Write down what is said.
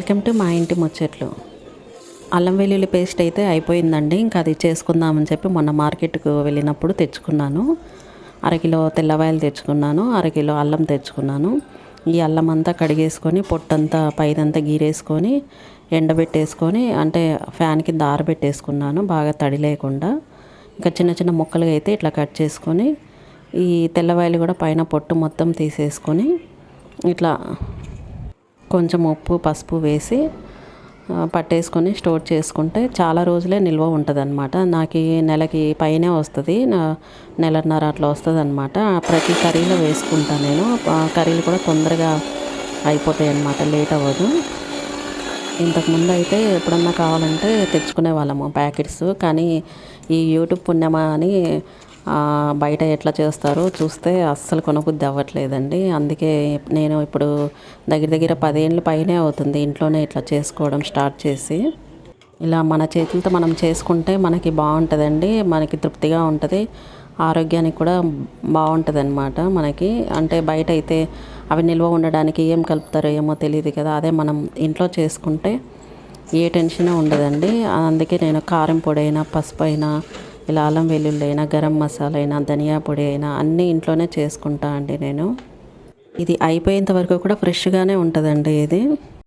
Welcome to మా ఇంటి ముచ్చట్లు. అల్లం వెల్లుల్లి పేస్ట్ అయితే అయిపోయిందండి ఇంకా అది చేసుకుందామని చెప్పి మొన్న మార్కెట్కు వెళ్ళినప్పుడు తెచ్చుకున్నాను. అరకిలో తెల్లవాయలు తెచ్చుకున్నాను అరకిలో అల్లం తెచ్చుకున్నాను. ఈ అల్లం అంతా కడిగేసుకొని పొట్టంతా పైదంతా గీరేసుకొని ఎండబెట్టేసుకొని అంటే ఫ్యాన్ కింద ఆరబెట్టేసుకున్నాను బాగా తడి లేకుండా. ఇంకా చిన్న చిన్న ముక్కలుగా అయితే ఇట్లా కట్ చేసుకొని ఈ తెల్లవాయలు కూడా పైన పొట్టు మొత్తం తీసేసుకొని ఇట్లా కొంచెం ఉప్పు పసుపు వేసి పట్టేసుకొని స్టోర్ చేసుకుంటే చాలా రోజులే నిల్వ ఉంటుంది అనమాట నాకు ఈ నెలకి పైనే వస్తుంది. నా నెలన్నర అట్లా వస్తుంది అనమాట ప్రతి కర్రీలో వేసుకుంటాను నేను. ఆ, కర్రీలు కూడా తొందరగా అయిపోతాయి అనమాట లేట్ అవ్వదు. ఇంతకుముందు అయితే ఎప్పుడన్నా కావాలంటే తెచ్చుకునే వాళ్ళము ప్యాకెట్స్. కానీ ఈ యూట్యూబ్ పుణ్యమా అని బయట ఎట్లా చేస్తారో చూస్తే అస్సలు కొనబుద్ధి అవ్వట్లేదండి. అందుకే నేను ఇప్పుడు దగ్గర దగ్గర పదేళ్ళు పైనే అవుతుంది ఇంట్లోనే ఇట్లా చేసుకోవడం స్టార్ట్ చేసి. ఇలా మన చేతులతో మనం చేసుకుంటే మనకి బాగుంటుందండి మనకి తృప్తిగా ఉంటుంది ఆరోగ్యానికి కూడా బాగుంటుంది అనమాట మనకి. అంటే బయట అయితే అవి నిల్వ ఉండడానికి ఏం కలుపుతారో ఏమో తెలియదు కదా అదే మనం ఇంట్లో చేసుకుంటే ఏ టెన్షన్ ఉండదండి. అందుకే నేను కారం పొడి అయినా పసుపు అయినా ఇలా అల్లం వెల్లుల్లి అయినా గరం మసాలా అయినా ధనియా పొడి అయినా అన్నీ ఇంట్లోనే చేసుకుంటా అండి నేను. ఇది అయిపోయేంత వరకు కూడా ఫ్రెష్గానే ఉంటుందండి ఇది.